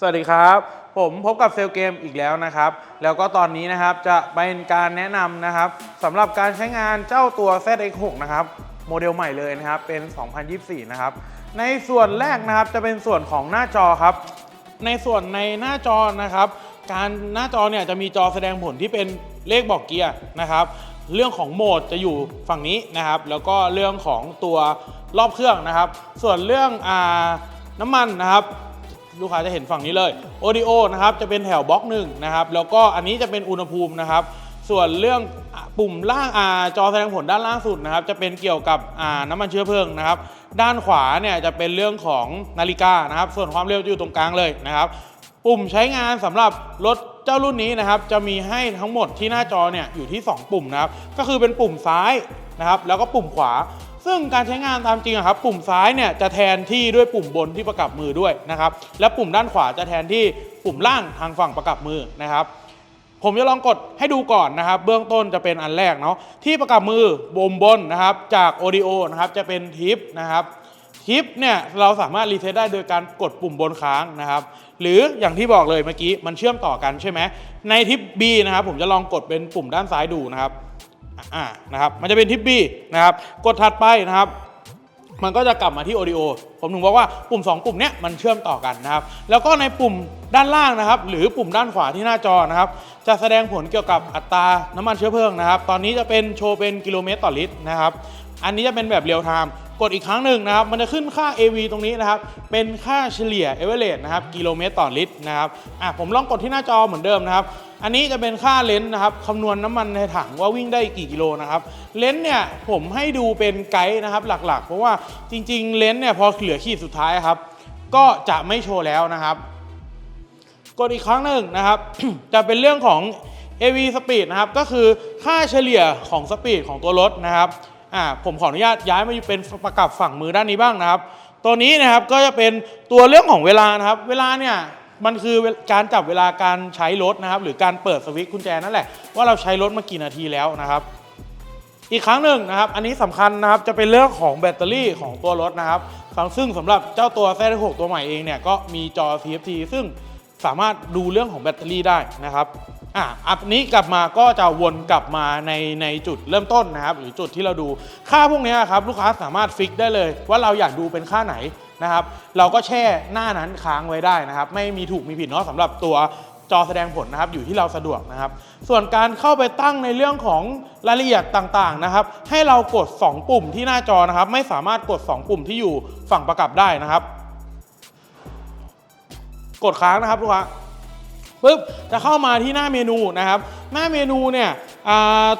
สวัสดีครับ ผมพบกับเซลเกมอีกแล้วนะครับ แล้วก็ตอนนี้นะครับจะเป็นการแนะนำนะครับสำหรับการใช้งานเจ้าตัว ZX6 นะครับ โมเดลใหม่เลยนะครับ เป็น 2024 นะครับ ในส่วนแรกนะครับจะเป็นส่วนของหน้าจอครับ ในส่วนในหน้าจอนะครับ การหน้าจอเนี่ยจะมีจอแสดงผลที่เป็นเลขบอกเกียร์นะครับ เรื่องของโหมดจะอยู่ฝั่งนี้นะครับ แล้วก็เรื่องของตัวรอบเครื่องนะครับ ส่วนเรื่องอน้ำมันนะครับ ลูกค้าจะเห็นฝั่งนี้เลย Audio นะครับจะเป็นแถวบล็อกหนึ่งนะครับแล้วก็อันนี้จะเป็นอุณหภูมินะครับ ส่วนเรื่องปุ่มล่างอาจอแสดงผลด้านล่างสุดนะครับ จะเป็นเกี่ยวกับน้ำมันเชื้อเพลิงนะครับ ด้านขวาเนี่ยจะเป็นเรื่องของนาฬิกานะครับ ส่วนความเร็วจะอยู่ตรงกลางเลยนะครับปุ่มใช้งานสำหรับรถเจ้ารุ่นนี้นะครับ จะมีให้ทั้งหมดที่หน้าจอเนี่ยอยู่ที่ 2 ปุ่มนะครับ ก็คือเป็นปุ่มซ้ายนะครับ แล้วก็ปุ่มขวา ซึ่งการใช้งานตามจริงอะครับ ปุ่มซ้ายเนี่ยจะแทนที่ด้วยปุ่มบนที่ประกับมือด้วยนะครับ และปุ่มด้านขวาจะแทนที่ปุ่มล่างทางฝั่งประกับมือนะครับ ผมจะลองกดให้ดูก่อนนะครับ เบื้องต้นจะเป็นอันแรกเนาะที่ประกับมือบมบนนะครับ จาก Audio นะครับจะเป็นทิปนะครับทิปเนี่ยเราสามารถรีเซ็ตได้โดยการกดปุ่มบนค้างนะครับ หรืออย่างที่บอกเลยเมื่อกี้มันเชื่อมต่อกันใช่ไหมในทิป B นะครับผมจะลองกดเป็นปุ่มด้านซ้ายดูนะครับ อ่านะครับมันจะเป็นทิป B นะครับกดถัดไปนะครับมันก็จะกลับมาที่ Audio ผมถึงบอกว่าปุ่ม 2 ปุ่มเนี้ยมันเชื่อมต่อกันนะครับ แล้วก็ในปุ่มด้านล่างนะครับ หรือปุ่มด้านขวาที่หน้าจอนะครับ จะแสดงผลเกี่ยวกับอัตราน้ำมันเชื้อเพลิงนะครับ ตอนนี้จะเป็นโชว์เป็นกิโลเมตรต่อลิตรนะครับ อันนี้จะเป็นแบบเรียลไทม์กดอีกครั้งหนึ่งนะครับ มันจะขึ้นค่า AV ตรงนี้นะครับ เป็นค่าเฉลี่ย a v e r a g e นะครับ กิโลเมตรต่อลิตรนะครับ อะผมลองกดที่หน้าจอเหมือนเดิมนะครับ อันนี้จะเป็นค่าเลนส์นะครับคำนวณน้ำมันในถังว่าวิ่งได้กี่กิโลนะครับ เลนส์เนี่ยผมให้ดูเป็นไกด์นะครับหลักๆ เพราะว่าจริง ๆ เลนส์เนี่ยพอเหลือขีดสุดท้ายครับ ก็จะไม่โชว์แล้วนะครับกดอีกครั้งหนึ่งนะครับ จะเป็นเรื่องของ AV Speed นะครับ ก็คือค่าเฉลี่ยของสปีดของตัวรถนะครับอ่าผมขออนุญาตย้ายมาอยู่เป็นประกับฝั่งมือด้านนี้บ้างนะครับ ตัวนี้นะครับก็จะเป็นตัวเรื่องของเวลานะครับ เวลาเนี่ย มันคือการจับเวลาการใช้รถนะครับ หรือการเปิดสวิตช์กุญแจนั่นแหละ ว่าเราใช้รถมากี่นาทีแล้วนะครับ อีกครั้งหนึ่งนะครับ อันนี้สำคัญนะครับจะเป็นเรื่องของแบตเตอรี่ของตัวรถนะครับซึ่งสำหรับเจ้าตัว Z6 ตัวใหม่เองเนี่ยก็มีจอ CFT ซึ่งสามารถดูเรื่องของแบตเตอรี่ได้นะครับ อะอันนี้กลับมาก็จะวนกลับมาในในจุดเริ่มต้นนะครับ หรือจุดที่เราดูค่าพวกนี้ครับลูกค้าสามารถฟิกได้เลย ว่าเราอยากดูเป็นค่าไหนนะครับ เราก็แช่หน้านั้นค้างไว้ได้นะครับ ไม่มีถูกมีผิดเนาะสำหรับตัวจอแสดงผลนะครับอยู่ที่เราสะดวกนะครับ ส่วนการเข้าไปตั้งในเรื่องของรายละเอียดต่างๆนะครับ ให้เรากด 2 ปุ่มที่หน้าจอนะครับ ไม่สามารถกด 2 ปุ่มที่อยู่ฝั่งประกับได้นะครับ กดค้างนะครับลูกค้า ปุ๊บจะเข้ามาที่หน้าเมนูนะครับ หน้าเมนูเนี่ย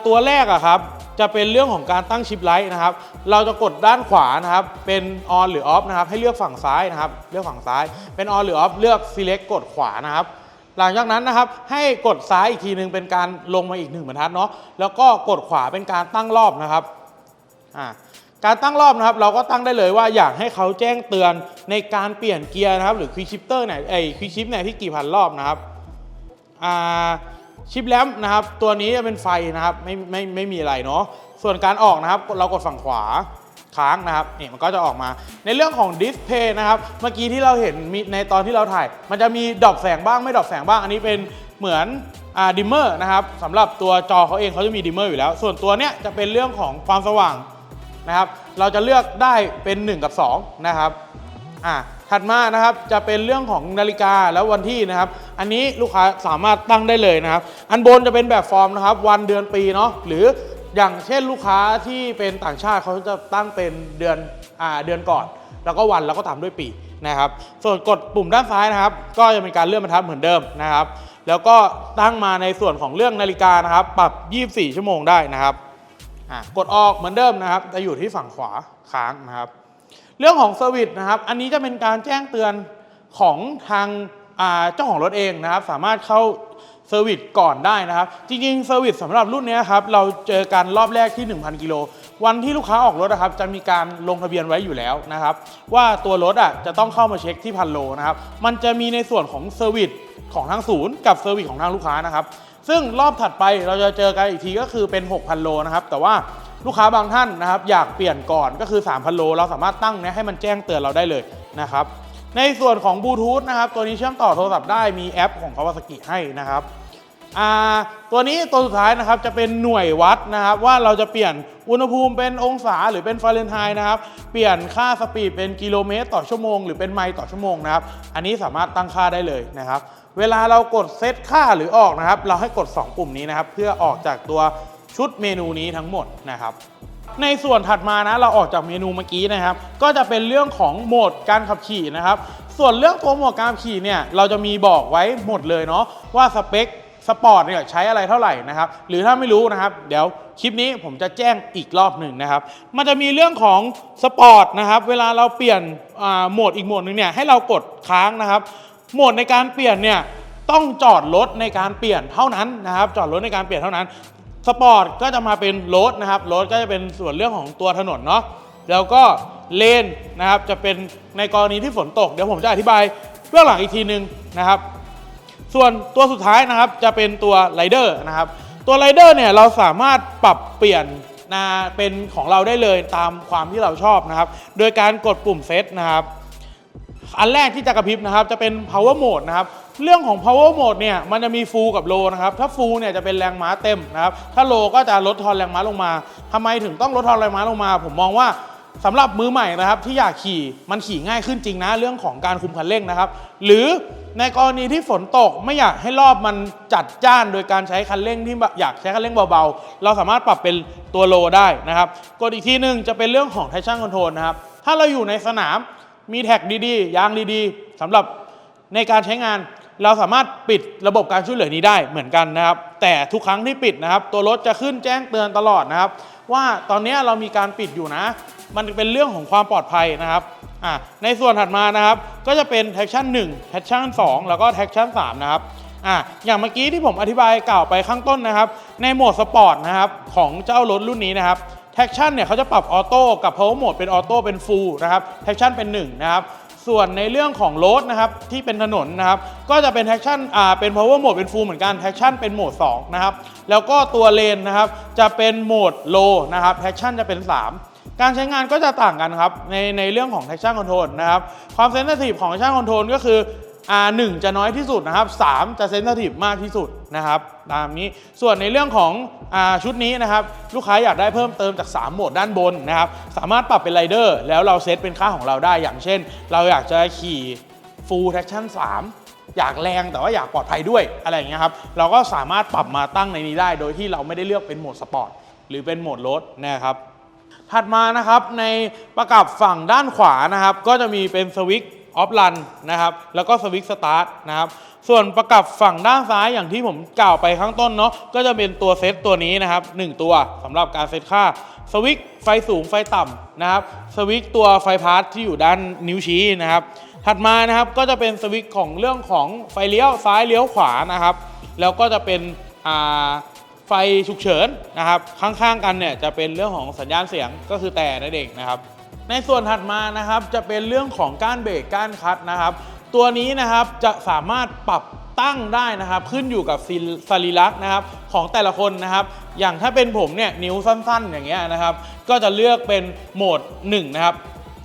ตัวแรกอะครับจะเป็นเรื่องของการตั้งชิปไลท์นะครับ เราจะกดด้านขวานะครับ เป็น on หรือ off นะครับ ให้เลือกฝั่งซ้ายนะครับ เลือกฝั่งซ้าย เป็น on หรือ off เลือก select กดขวานะครับ หลังจากนั้นนะครับ ให้กดซ้ายอีกทีหนึ่งเป็นการลงมาอีกหนึ่งบรรทัดเนาะ แล้วก็กดขวาเป็นการตั้งรอบนะครับ อ่าการตั้งรอบนะครับเราก็ตั้งได้เลยว่าอยากให้เขาแจ้งเตือนในการเปลี่ยนเกียร์นะครับ หรือควิกชิปเตอร์เนี่ยไอควิกชิปเนี่ยที่กี่พันรอบนะครับ ชิปแลมนะครับ ตัวนี้จะเป็นไฟนะครับไม่ไม่ไม่มีอะไรเนาะส่วนการออกนะครับ เรากดฝั่งขวาค้างนะครับนี่มันก็จะออกมา ในเรื่องของดิสเพย์นะครับ เมื่อกี้ที่เราเห็นมีในตอนที่เราถ่าย มันจะมีดรอปแสงบ้างไม่ดรอปแสงบ้าง อันนี้เป็นเหมือนอดิมเมอร์นะครับสำหรับตัวจอเขาเองเขาจะมีดิมเมอร์อยู่แล้ว ส่วนตัวเนี้ยจะเป็นเรื่องของความสว่างนะครับ เราจะเลือกได้เป็น 1 กับ 2 นะครับอ่า ถัดมานะครับจะเป็นเรื่องของนาฬิกาแล้ววันที่นะครับ อันนี้ลูกค้าสามารถตั้งได้เลยนะครับ อันบนจะเป็นแบบฟอร์มนะครับ วันเดือนปีเนาะหรืออย่างเช่นลูกค้าที่เป็นต่างชาติเขาจะตั้งเป็นเดือนอ่าเดือนก่อน แล้วก็วันแล้วก็ตามด้วยปีนะครับ ส่วนกดปุ่มด้านซ้ายนะครับ ก็จะเป็นการเลื่อนบรรทัดเหมือนเดิมนะครับ แล้วก็ตั้งมาในส่วนของเรื่องนาฬิกานะครับ ปรับ 24 ชั่วโมงได้นะครับกดออกเหมือนเดิมนะครับจะอยู่ที่ฝั่งขวาค้างนะครับ เรื่องของเซอร์วิสนะครับ อันนี้จะเป็นการแจ้งเตือนของทางาเจ้าของรถเองนะครับ สามารถเข้าเซอร์วิสก่อนได้นะครับ จริงๆเซอร์วิสสำหรับรุ่นนี้ครับ เราเจอกันรอบแรกที่ 1,000 กิโล วันที่ลูกค้าออกรถนะครับ จะมีการลงทะเบียนไว้อยู่แล้วนะครับ ว่าตัวรถอะจะต้องเข้ามาเช็คที่พันโลนะครับ มันจะมีในส่วนของเซอร์วิสของทางศูนย์กับเซอร์วิสของทางลูกค้านะครับ ซึ่งรอบถัดไปเราจะเจอกันอีกทีก็คือเป็น 6,000 โลนะครับ แต่ว่า ลูกค้าบางท่านนะครับอยากเปลี่ยนก่อนก็คือ 3,000 โล เราสามารถตั้งเนี้ยให้มันแจ้งเตือนเราได้เลยนะครับในส่วนของบลูทูธนะครับตัวนี้เชื่อมต่อโทรศัพท์ได้มีแอปของ Kawasaki ให้นะครับอ่าตัวนี้ตัวสุดท้ายนะครับจะเป็นหน่วยวัดนะครับว่าเราจะเปลี่ยนอุณหภูมิเป็นองศาหรือเป็นฟาเรนไฮต์นะครับ เปลี่ยนค่าสปีดเป็นกิโลเมตรต่อชั่วโมงหรือเป็นไมล์ต่อชั่วโมงนะครับ อันนี้สามารถตั้งค่าได้เลยนะครับ เวลาเรากดเซตค่าหรือออกนะครับ เราให้กด 2 ปุ่มนี้นะครับ เพื่อออกจากตัว ชุดเมนูนี้ทั้งหมดนะครับ ในส่วนถัดมานะเราออกจากเมนูเมื่อกี้นะครับ ก็จะเป็นเรื่องของโหมดการขับขี่นะครับ ส่วนเรื่องตัวโหมดการขับขี่เนี่ยเราจะมีบอกไว้หมดเลยเนาะว่าสเปคสปอร์ตเนี่ยใช้อะไรเท่าไหร่นะครับ หรือถ้าไม่รู้นะครับ เดี๋ยวคลิปนี้ผมจะแจ้งอีกรอบหนึ่งนะครับ มันจะมีเรื่องของสปอร์ตนะครับ เวลาเราเปลี่ยนโหมดอีกโหมดหนึ่งเนี่ยให้เรากดค้างนะครับ โหมดในการเปลี่ยนเนี่ยต้องจอดรถในการเปลี่ยนเท่านั้นนะครับ จอดรถในการเปลี่ยนเท่านั้น สปอร์ตก็จะมาเป็นรถนะครับรถก็จะเป็นส่วนเรื่องของตัวถนนเนาะแล้วก็เลนนะครับจะเป็นในกรณีที่ฝนตก เดี๋ยวผมจะอธิบายเบื้องหลังอีกทีนึงนะครับ ส่วนตัวสุดท้ายนะครับจะเป็นตัวไรเดอร์นะครับตัวไรเดอร์เนี่ยเราสามารถปรับเปลี่ยนนะเป็นของเราได้เลยตามความที่เราชอบนะครับ โดยการกดปุ่มเซตนะครับ อันแรกที่จะกระพริบนะครับจะเป็น power mode นะครับ เรื่องของ power mode เนี่ยมันจะมี full กับ low นะครับ ถ้า full เนี่ยจะเป็นแรงม้าเต็มนะครับ ถ้า low ก็จะลดทอนแรงม้าลงมาทำไมถึงต้องลดทอนแรงม้าลงมา ผมมองว่าสำหรับมือใหม่นะครับที่อยากขี่มันขี่ง่ายขึ้นจริงนะเรื่องของการคุมคันเร่งนะครับ หรือในกรณีที่ฝนตกไม่อยากให้รอบมันจัดจ้านโดยการใช้คันเร่งที่แบบอยากใช้คันเร่งเบาๆ เราสามารถปรับเป็นตัว low ได้นะครับกดอีกทีหนึ่งจะเป็นเรื่องของ traction control นะครับ ถ้าเราอยู่ในสนามมีแท็กดีๆยางดีๆสำหรับในการใช้งาน เราสามารถปิดระบบการช่วยเหลือนี้ได้เหมือนกันนะครับ แต่ทุกครั้งที่ปิดนะครับ ตัวรถจะขึ้นแจ้งเตือนตลอดนะครับ ว่าตอนนี้เรามีการปิดอยู่นะ มันเป็นเรื่องของความปลอดภัยนะครับในส่วนถัดมานะครับ ก็จะเป็น traction 1 traction 2 แล้วก็ traction 3 นะครับอะอย่างเมื่อกี้ที่ผมอธิบายกล่าวไปข้างต้นนะครับ ในโหมดสปอร์ตนะครับของเจ้ารถรุ่นนี้นะครับแท็กชั่นเนี่ยเขาจะปรับออโต้กับ power mode เป็นออโต้เป็น full นะครับแท็กชั่นเป็น1นะครับ ส่วนในเรื่องของรถนะครับที่เป็นถนนนะครับก็จะเป็นแท็กชั่นอ่าเป็น power mode เป็น full เหมือนกันแท็กชั่นเป็นโหมด2นะครับแล้วก็ตัวเลนนะครับจะเป็นโหมด low นะครับแท็กชั่นจะเป็น 3 การใช้งานก็จะต่างกันครับในในเรื่องของ traction control นะครับความเซนซิทีฟของ traction control ก็คือ R1 จะน้อยที่สุดนะครับ3จะเซนซิทีฟมากที่สุด นะครับตามนี้ส่วนในเรื่องของอชุดนี้นะครับลูกค้าอยากได้เพิ่มเติมจาก 3 โหมดด้านบนนะครับสามารถปรับเป็นไรเดอร์แล้วเราเซตเป็นค่าของเราได้อย่างเช่น เราอยากจะขี่ full traction 3อยากแรงแต่ว่าอยากปลอดภัยด้วยอะไรอย่างเงี้ยครับเราก็สามารถปรับมาตั้งในนี้ได้ โดยที่เราไม่ได้เลือกเป็นโหมดสปอร์ตหรือเป็นโหมดรถนะครับถัดมานะครับในประกับฝั่งด้านขวานะครับ ก็จะมีเป็นสวิตช์ ออฟรันนะครับ แล้วก็สวิตช์สตาร์ทนะครับ ส่วนประกับฝั่งด้านซ้ายอย่างที่ผมกล่าวไปข้างต้นเนาะ ก็จะเป็นตัวเซตตัวนี้นะครับหนึ่งตัวสำหรับการเซตค่า สวิตช์ไฟสูงไฟต่ำนะครับ สวิตช์ตัวไฟพาร์ทที่อยู่ด้านนิ้วชี้นะครับ ถัดมานะครับก็จะเป็นสวิตช์ของเรื่องของไฟเลี้ยวซ้ายเลี้ยวขวานะครับ แล้วก็จะเป็นไฟฉุกเฉินนะครับ ข้างๆกันเนี่ยจะเป็นเรื่องของสัญญาณเสียงก็คือแต่นั่นเองนะครับ ในส่วนถัดมานะครับจะเป็นเรื่องของก้านเบรกก้านคัดนะครับ ตัวนี้นะครับจะสามารถปรับตั้งได้นะครับ ขึ้นอยู่กับซีสรีระนะครับของแต่ละคนนะครับ อย่างถ้าเป็นผมเนี่ยนิ้วสั้นๆ อย่างเงี้ยนะครับ ก็จะเลือกเป็นโหมด1นะครับ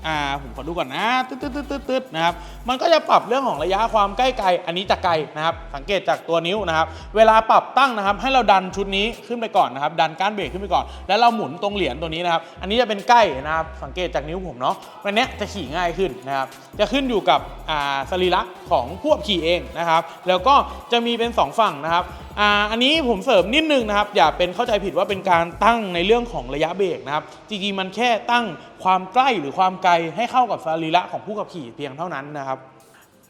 อ่าผมขอดูก่อนนะตึ๊ดตึ๊ดตึ๊ดตึ๊ดตึ๊ดนะครับมันก็จะปรับเรื่องของระยะความใกล้ไกลอันนี้จะไกลนะครับสังเกตจากตัวนิ้วนะครับเวลาปรับตั้งนะครับให้เราดันชุดนี้ขึ้นไปก่อนนะครับดันก้านเบรกขึ้นไปก่อน แล้วเราหมุนตรงเหรียญตัวนี้นะครับอันนี้จะเป็นใกล้นะครับสังเกตจากนิ้วผมเนาะวันเนี้ยจะขี่ง่ายขึ้นนะครับจะขึ้นอยู่กับอ่าสรีระของผู้ขับขี่เองนะครับแล้วก็จะมีเป็น 2 ฝั่งนะครับอ่าอันนี้ผมเสริมนิดนึงนะครับอย่าเป็นเข้าใจผิดว่าเป็นการตั้งในเรื่องของระยะเบรกนะครับจริงๆมันแค่ตั้ง ความใกล้หรือความไกลให้เข้ากับสรีระของผู้ขับขี่เพียงเท่านั้นนะครับ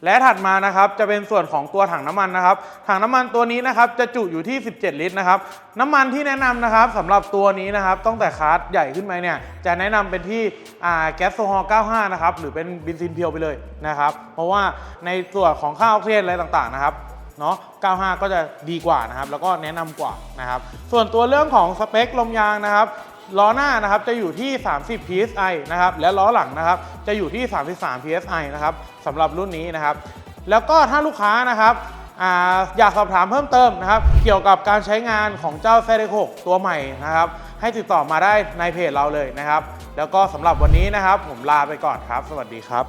และถัดมานะครับจะเป็นส่วนของตัวถังน้ำมันนะครับ ถังน้ำมันตัวนี้นะครับจะจุอยู่ที่ 17 ลิตรนะครับ น้ำมันที่แนะนำนะครับสำหรับตัวนี้นะครับตั้งแต่คาร์ดใหญ่ขึ้นไปเนี่ยจะแนะนำเป็นที่แก๊สโซฮอล์95 นะครับหรือเป็นเบนซินเพียวไปเลยนะครับ เพราะว่าในส่วนของค่าออกซิเจนอะไรต่างๆนะครับเนาะ 95 ก็จะดีกว่านะครับ แล้วก็แนะนำกว่านะครับ ส่วนตัวเรื่องของสเปคลมยางนะครับ ล้อหน้านะครับจะอยู่ที่ 30 psi นะครับและล้อหลังนะครับจะอยู่ที่ 33 psi นะครับสำหรับรุ่นนี้นะครับ แล้วก็ถ้าลูกค้านะครับออยากสอบถามเพิ่มเติมนะครับ เกี่ยวกับการใช้งานของเจ้า z 6ตัวใหม่นะครับ ให้ติดต่อมาได้ในเพจเราเลยนะครับ แล้วก็สำหรับวันนี้นะครับ ผมลาไปก่อนครับ สวัสดีครับ